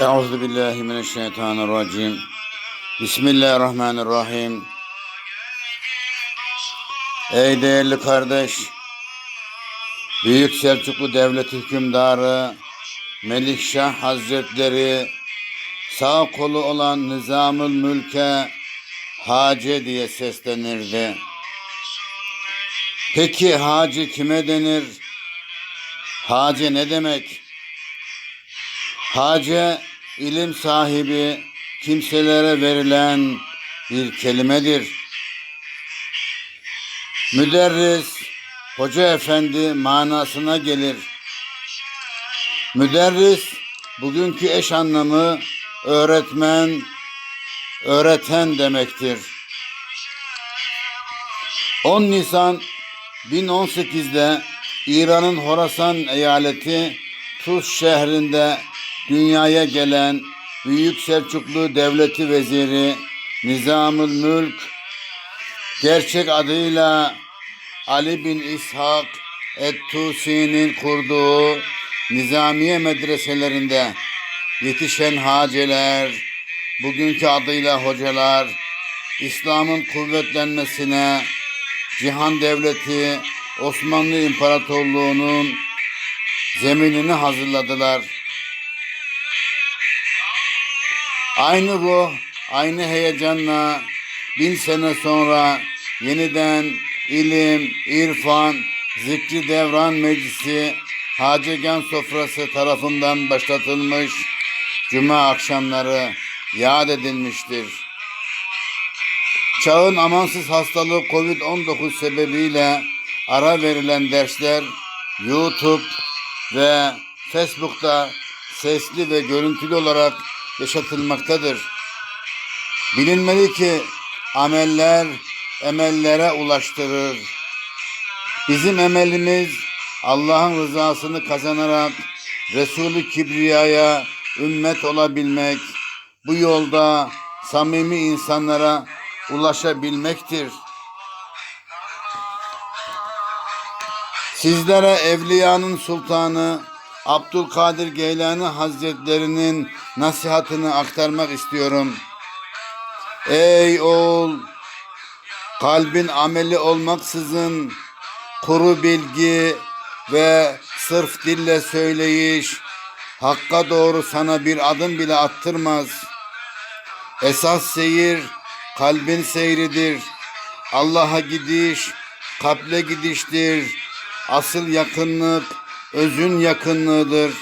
Euzu billahi mineşşeytanirracim. Bismillahirrahmanirrahim. Ey değerli kardeş, Büyük Selçuklu Devlet Hükümdarı Melikşah Hazretleri sağ kolu olan Nizamül Mülk'e Hace diye seslenirdi. Peki Hacı kime denir? Hace ne demek? Hace ilim sahibi kimselere verilen bir kelimedir. Müderris, hoca efendi manasına gelir. Müderris, bugünkü eş anlamı öğretmen, öğreten demektir. 10 Nisan 1018'de İran'ın Horasan eyaleti Tuz şehrinde dünyaya gelen Büyük Selçuklu Devleti Veziri Nizamül Mülk gerçek adıyla Ali bin İshak Et-Tusi'nin kurduğu Nizamiye medreselerinde yetişen haceler, bugünkü adıyla hocalar, İslam'ın kuvvetlenmesine, cihan devleti, Osmanlı İmparatorluğu'nun zeminini hazırladılar. Aynı ruh, aynı heyecanla bin sene sonra yeniden ilim, irfan, zikri devran meclisi Hacegan sofrası tarafından başlatılmış cuma akşamları yad edilmiştir. Çağın amansız hastalığı Covid-19 sebebiyle ara verilen dersler YouTube ve Facebook'ta sesli ve görüntülü olarak yaşatılmaktadır. Bilinmeli ki ameller emellere ulaştırır. Bizim emelimiz Allah'ın rızasını kazanarak Resulü Kibriya'ya ümmet olabilmek, bu yolda samimi insanlara ulaşabilmektir. Sizlere Evliyanın Sultanı Abdülkadir Geylani Hazretlerinin nasihatını aktarmak istiyorum. Ey oğul, kalbin ameli olmaksızın kuru bilgi ve sırf dille söyleyiş hakka doğru sana bir adım bile attırmaz. Esas seyir kalbin seyridir. Allah'a gidiş kalple gidiştir. Asıl yakınlık özün yakınlığıdır.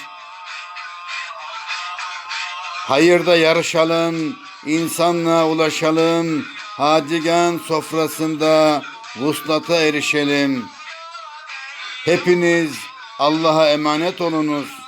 Hayırda yarışalım, insanlığa ulaşalım. Hadigan sofrasında vuslata erişelim. Hepiniz Allah'a emanet olunuz.